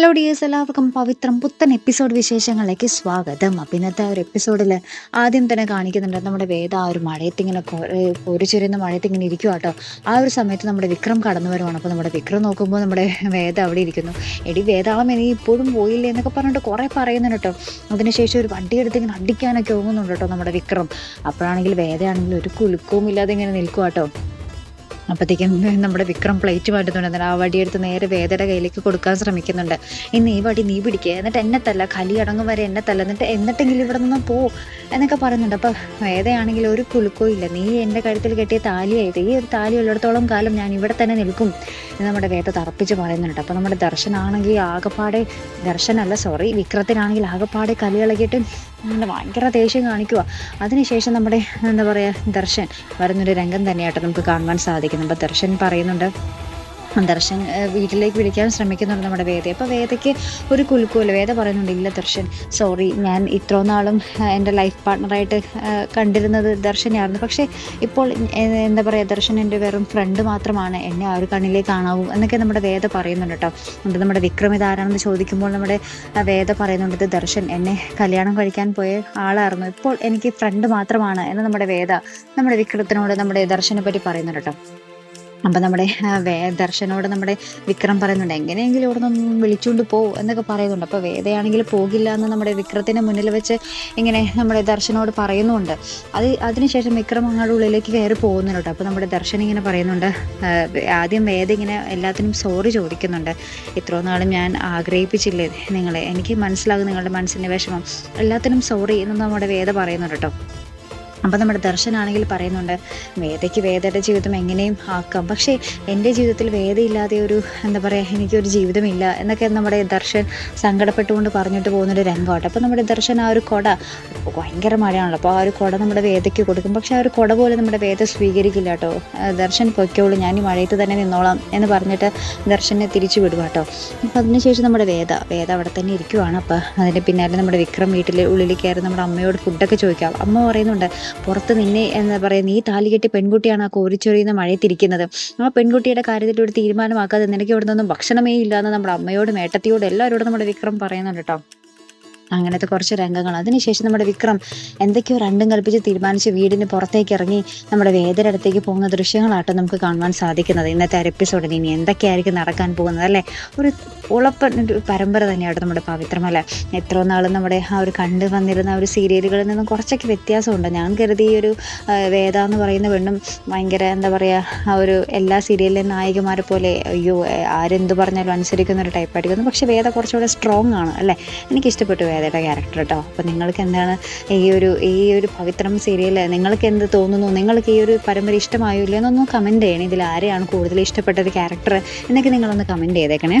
Hello dears എല്ലാവർക്കും പവിത്രം പുത്തൻ episode വിശേഷങ്ങളിലേക്ക് സ്വാഗതം. അപ്പം ഇന്നത്തെ ഒരു എപ്പിസോഡിൽ ആദ്യം തന്നെ കാണിക്കുന്നുണ്ട് നമ്മുടെ വേദ ആ ഒരു മഴയത്തിങ്ങനെ പൊരിച്ചൊരുന്ന മഴയത്തിങ്ങനെ ഇരിക്കുക കേട്ടോ ആ ഒരു സമയത്ത് നമ്മുടെ വിക്രം കടന്നു വരുവാണ്. അപ്പോൾ നമ്മുടെ വിക്രം നോക്കുമ്പോൾ നമ്മുടെ വേദ അവിടെ ഇരിക്കുന്നു. എടി വേദാളം ഇനി ഇപ്പോഴും പോയില്ല എന്നൊക്കെ പറഞ്ഞിട്ട് കുറേ പറയുന്നുണ്ട് കേട്ടോ അതിനുശേഷം ഒരു വണ്ടി എടുത്ത് ഇങ്ങനെ അടിക്കാനൊക്കെ ഓങ്ങുന്നുണ്ട് കേട്ടോ നമ്മുടെ വിക്രം. അപ്പോഴാണെങ്കിൽ വേദയാണെങ്കിൽ ഒരു കുലുക്കവും ഇല്ലാതെ ഇങ്ങനെ നിൽക്കുക കേട്ടോ അപ്പോഴത്തേക്കും നമ്മുടെ വിക്രം പ്ലേറ്റ് മാറ്റുന്നുണ്ട് ആ വടിയെടുത്ത് നേരെ വേദയുടെ കയ്യിലേക്ക് കൊടുക്കാൻ ശ്രമിക്കുന്നുണ്ട്. ഇന്ന് ഈ വടി നീ പിടിക്കുക എന്നിട്ട് എന്നെ തല്ല. കലി അടങ്ങും വരെ എന്നെ തല്ല. എന്നിട്ട് എന്നിട്ടെങ്കിലും ഇവിടെ നിന്ന് പോ എന്നൊക്കെ പറയുന്നുണ്ട്. അപ്പോൾ വേദയാണെങ്കിൽ ഒരു കുലുക്കോ ഇല്ല. നീ എന്റെ കഴുത്തിൽ കെട്ടിയ താലിയായത് ഈ ഒരു താലി ഉള്ളിടത്തോളം കാലം ഞാൻ ഇവിടെ തന്നെ നിൽക്കും എന്ന് നമ്മുടെ വേദ തറപ്പിച്ച് പറയുന്നുണ്ട്. അപ്പോൾ നമ്മുടെ ദർശനാണെങ്കിൽ ആകെപ്പാടെ ദർശനല്ല സോറി വിക്രത്തിനാണെങ്കിൽ ആകെപ്പാടെ കലി ഇളകിയിട്ട് അങ്ങനെ ഭയങ്കര ദേഷ്യം കാണിക്കുക അതിനുശേഷം നമ്മുടെ എന്താ പറയുക ദർശൻ വരുന്നൊരു രംഗം തന്നെയായിട്ട് നമുക്ക് കാണുവാൻ സാധിക്കും അപ്പോൾ ദർശൻ പറയുന്നുണ്ട് ദർശൻ വീട്ടിലേക്ക് വിളിക്കാൻ ശ്രമിക്കുന്നുണ്ട് നമ്മുടെ വേദയെ അപ്പോൾ വേദയ്ക്ക് ഒരു കുലുക്കുമല്ലോ വേദ പറയുന്നുണ്ട് ഇല്ല ദർശൻ സോറി ഞാൻ ഇത്രയും നാളും എന്റെ ലൈഫ് പാർട്ട്ണറായിട്ട് കണ്ടിരുന്നത് ദർശനായിരുന്നു പക്ഷേ ഇപ്പോൾ എന്താ പറയുക ദർശൻ എന്റെ വെറും ഫ്രണ്ട് മാത്രമാണ്. എന്നെ ആ ഒരു കണ്ണിലേക്ക് കാണാവൂ എന്നൊക്കെ നമ്മുടെ വേദ പറയുന്നുണ്ട് കേട്ടോ. എന്നിട്ട് നമ്മുടെ വിക്രം ഇതാരാണെന്ന് ചോദിക്കുമ്പോൾ നമ്മുടെ വേദ പറയുന്നുണ്ട് ഇത് ദർശൻ എന്നെ കല്യാണം കഴിക്കാൻ പോയ ആളായിരുന്നു. ഇപ്പോൾ എനിക്ക് ഫ്രണ്ട് മാത്രമാണ് എന്ന് നമ്മുടെ വേദ നമ്മുടെ വിക്രത്തിനോട് നമ്മുടെ ദർശനെ പറ്റി പറയുന്നുണ്ട് കേട്ടോ. അപ്പം നമ്മുടെ ദർശനോട് നമ്മുടെ വിക്രം പറയുന്നുണ്ട് എങ്ങനെയെങ്കിലും ഇവിടെ നിന്ന് വിളിച്ചുകൊണ്ട് പോകും എന്നൊക്കെ പറയുന്നുണ്ട്. അപ്പോൾ വേദയാണെങ്കിൽ പോകില്ല എന്ന് നമ്മുടെ വിക്രത്തിന്റെ മുന്നിൽ വെച്ച് ഇങ്ങനെ നമ്മുടെ ദർശനോട് പറയുന്നുണ്ട്. അത് അതിനുശേഷം വിക്രം അങ്ങോട്ട് ഉള്ളിലേക്ക് കയറി പോകുന്നുണ്ട്. അപ്പോൾ നമ്മുടെ ദർശൻ ഇങ്ങനെ പറയുന്നുണ്ട് ആദ്യം വേദ ഇങ്ങനെ എല്ലാത്തിനും സോറി ചോദിക്കുന്നുണ്ട്. ഇത്രയും നാളും ഞാൻ ആഗ്രഹിപ്പിച്ചില്ലേ നിങ്ങളെ? എനിക്ക് മനസ്സിലാകും നിങ്ങളുടെ മനസ്സിന്റെ വിഷമം. എല്ലാത്തിനും സോറി എന്ന് നമ്മുടെ വേദ പറയുന്നുണ്ട് കേട്ടോ. അപ്പം നമ്മുടെ ദർശനാണെങ്കിൽ പറയുന്നുണ്ട് വേദയ്ക്ക് വേദയുടെ ജീവിതം എങ്ങനെയും ആക്കാം. പക്ഷേ എന്റെ ജീവിതത്തിൽ വേദയില്ലാതെ ഒരു എന്താ പറയുക എനിക്കൊരു ജീവിതമില്ല എന്നൊക്കെ നമ്മുടെ ദർശൻ സങ്കടപ്പെട്ടുകൊണ്ട് പറഞ്ഞിട്ട് പോകുന്നൊരു രംഗമാട്ടോ അപ്പോൾ നമ്മുടെ ദർശൻ ആ ഒരു കൊട ഭയങ്കര മഴയാണല്ലോ അപ്പോൾ ആ ഒരു കൊട നമ്മുടെ വേദയ്ക്ക് കൊടുക്കും. പക്ഷേ ആ ഒരു കൊട പോലെ നമ്മുടെ വേദ സ്വീകരിക്കില്ല കേട്ടോ. ദർശൻ പൊയ്ക്കോളൂ ഞാൻ ഈ മഴയത്ത് തന്നെ നിന്നോളാം എന്ന് പറഞ്ഞിട്ട് ദർശനെ തിരിച്ചു വിടുക കേട്ടോ. അപ്പോൾ അതിനുശേഷം നമ്മുടെ വേദ വേദ അവിടെ തന്നെ ഇരിക്കുവാണ്. അപ്പോൾ അതിന്റെ പിന്നാലെ നമ്മുടെ വിക്രം വീട്ടിൽ ഉള്ളിൽ കയറി നമ്മുടെ അമ്മയോട് ഫുഡൊക്കെ ചോദിക്കാം. അമ്മ പറയുന്നുണ്ട് പുറത്ത് നിന്നെ എന്താ പറയുക നീ താലി കെട്ടി പെൺകുട്ടിയാണ് ആ കോരിച്ചൊറിയുന്ന മഴയത്തിരിക്കുന്നത്. ആ പെൺകുട്ടിയുടെ കാര്യത്തിൽ ഒരു തീരുമാനമാക്കാതെ നിനക്ക് ഇവിടെ നിന്നും ഭക്ഷണമേ ഇല്ലാന്ന് നമ്മുടെ അമ്മയോടും ഏട്ടത്തിയോടും എല്ലാവരോടും നമ്മുടെ വിക്രം പറയുന്നുണ്ട് കേട്ടോ. അങ്ങനത്തെ കുറച്ച് രംഗങ്ങൾ. അതിനുശേഷം നമ്മുടെ വിക്രം എന്തൊക്കെയോ രണ്ടും കൽപ്പിച്ച് തീരുമാനിച്ച് വീടിന് പുറത്തേക്ക് ഇറങ്ങി നമ്മുടെ വേദനടുത്തേക്ക് പോകുന്ന ദൃശ്യങ്ങളാട്ടോ നമുക്ക് കാണുവാൻ സാധിക്കുന്നത്. ഇന്നത്തെ ഒരു എപ്പിസോഡിൽ ഇനി എന്തൊക്കെയായിരിക്കും നടക്കാൻ പോകുന്നത് അല്ലേ? ഒരു ഉളപ്പ ഒരു പരമ്പര തന്നെയാണ് നമ്മുടെ പവിത്രമല. എത്രയോ നാളും നമ്മുടെ ആ ഒരു കണ്ടു വന്നിരുന്ന ഒരു സീരിയലുകളിൽ നിന്നും കുറച്ചൊക്കെ വ്യത്യാസമുണ്ട്. ഞാൻ കരുതി ഈ ഒരു വേദ എന്ന് പറയുന്ന പെണ്ണും ഭയങ്കര എന്താ പറയുക ആ ഒരു എല്ലാ സീരിയലിലെ നായികമാരെ പോലെ അയ്യോ ആരെന്ത് പറഞ്ഞാലും അനുസരിക്കുന്ന ഒരു ടൈപ്പ് ആയിരിക്കുന്നു. പക്ഷേ വേദ കുറച്ചുകൂടെ സ്ട്രോങ് ആണ് അല്ലേ? എനിക്കിഷ്ടപ്പെട്ടു വേദയുടെ ക്യാരക്ടർ കേട്ടോ അപ്പോൾ നിങ്ങൾക്ക് എന്താണ് ഈ ഒരു ഈ ഒരു പവിത്രം സീരിയൽ നിങ്ങൾക്ക് എന്ത് തോന്നുന്നു? നിങ്ങൾക്ക് ഈ ഒരു പരമ്പര ഇഷ്ടമായോ ഇല്ലയോ എന്നൊന്ന് കമന്റ് ചെയ്യണം. ഇതിൽ ആരെയാണ് കൂടുതൽ ഇഷ്ടപ്പെട്ട ഒരു ക്യാരക്ടർ എന്നൊക്കെ നിങ്ങളൊന്ന് കമന്റ് ചെയ്തേക്കണേ.